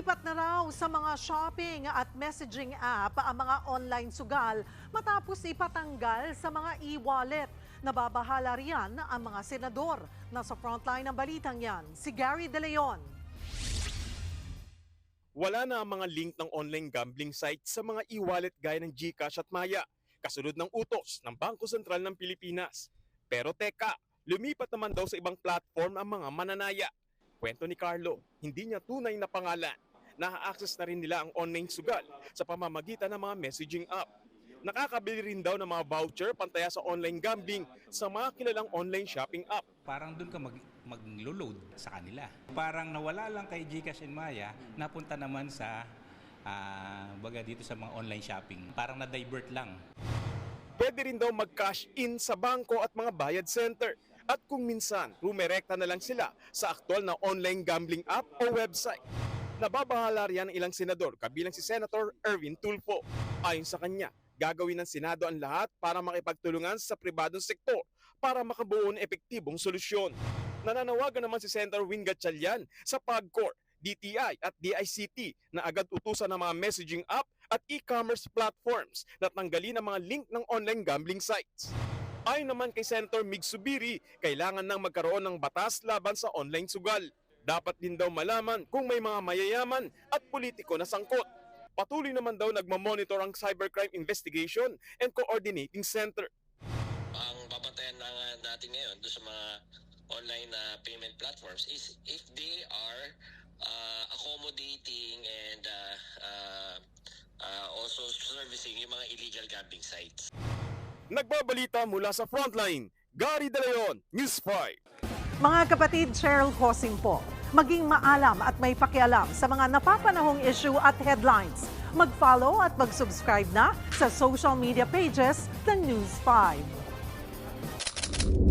Lumipat na raw sa mga shopping at messaging app ang mga online sugal matapos ipatanggal sa mga e-wallet. Nababahala riyan ang mga senador. Nasa frontline ng balitang yan, si Gary De Leon. Wala na ang mga link ng online gambling site sa mga e-wallet gaya ng GCash at Maya, kasunod ng utos ng Bangko Sentral ng Pilipinas. Pero teka, lumipat naman daw sa ibang platform ang mga mananaya. Kwento ni Carlo, hindi niya tunay na pangalan. Na-access na rin nila ang online sugal sa pamamagitan ng mga messaging app. Nakakabili rin daw ng mga voucher pantaya sa online gambling sa mga kilalang online shopping app. parang doon ka mag, mag-load sa kanila. Parang nawala lang kay Gcash and Maya, napunta naman sa ah, baga dito sa mga online shopping. Parang na-divert lang. Pwede rin daw mag-cash in sa bangko at mga bayad center. At kung minsan, rumerekta na lang sila sa aktwal na online gambling app o website. Nababahala riyan ng ilang senador kabilang si Senator Erwin Tulfo. Ayon sa kanya, gagawin ng Senado ang lahat para makipagtulungan sa pribadong sektor para makabuo ng epektibong solusyon. Nananawagan naman si Senator Win Gatchalian sa PAGCOR, DTI at DICT na agad utusan ng mga messaging app at e-commerce platforms na tanggalin ang mga link ng online gambling sites. Ayon naman kay Senator Mig Subiri, kailangan nang magkaroon ng batas laban sa online sugal. Dapat din daw malaman kung may mga mayayaman at politiko na sangkot. Patuloy naman daw nagmamonitor ang Cybercrime Investigation and Coordinating Center. ang babantayan na nga natin ngayon doon sa mga online na payment platforms is if they are uh, accommodating and uh, uh, uh, also servicing yung mga illegal gambling sites. Nagbabalita mula sa Frontline, Gary De Leon, News 5. Mga kapatid, Cheryl Hosing po. Maging maalam at may pakialam sa mga napapanahong issue at headlines. Mag-follow at mag-subscribe na sa social media pages ng News 5.